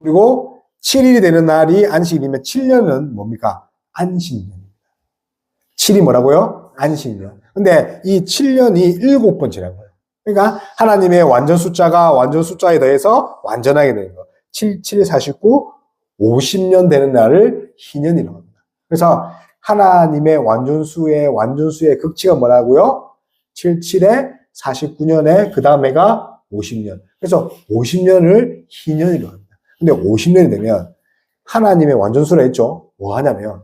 그리고 7일이 되는 날이 안식일이면 7년은 뭡니까? 안식년입니다. 7이 뭐라고요? 안식년. 근데 이 7년이 일곱 번 지난 거예요. 그러니까 하나님의 완전 숫자가 완전 숫자에 더해서 완전하게 되는 거. 7, 7, 49, 50년 되는 날을 희년이라고 합니다. 그래서 하나님의 완전수의 완전수의 극치가 뭐라고요? 7, 7에 49년에 그 다음에가 50년. 그래서 50년을 희년이라고 합니다. 근데 50년이 되면 하나님의 완전수라 했죠? 뭐 하냐면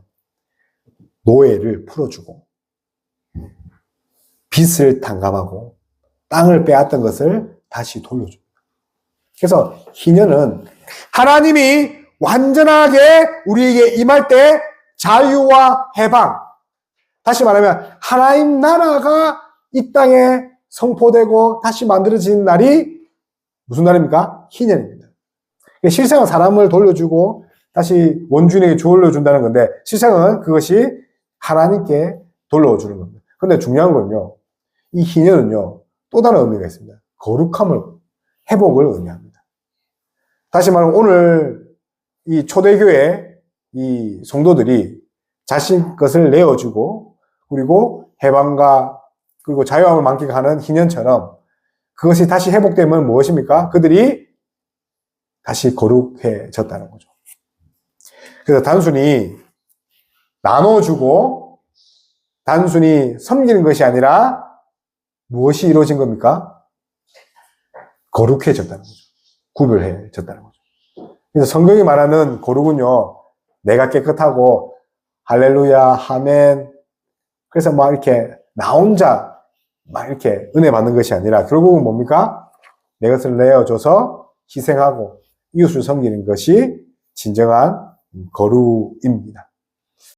노예를 풀어주고 빚을 탕감하고 땅을 빼앗던 것을 다시 돌려줍니다. 그래서 희년은 하나님이 완전하게 우리에게 임할 때 자유와 해방. 다시 말하면 하나님 나라가 이 땅에 성포되고 다시 만들어진 날이 무슨 날입니까? 희년입니다. 실상은 사람을 돌려주고 다시 원주인에게 돌려준다는 건데 실상은 그것이 하나님께 돌려주는 겁니다. 근데 중요한 건요. 이 희년은요. 또 다른 의미가 있습니다. 거룩함을 회복을 의미합니다. 다시 말하면 오늘 이 초대교회 이 성도들이 자신 것을 내어주고 그리고 해방과 그리고 자유함을 만끽하는 희년처럼 그것이 다시 회복되면 무엇입니까? 그들이 다시 거룩해졌다는 거죠. 그래서 단순히 나눠주고 단순히 섬기는 것이 아니라 무엇이 이루어진 겁니까? 거룩해졌다는 거죠. 구별해졌다는 거죠. 그래서 성경이 말하는 거룩은요, 내가 깨끗하고 할렐루야, 하멘. 그래서 막 이렇게 나 혼자 막 이렇게 은혜 받는 것이 아니라 결국은 뭡니까? 내 것을 내어줘서 희생하고 이웃을 섬기는 것이 진정한 거룩입니다.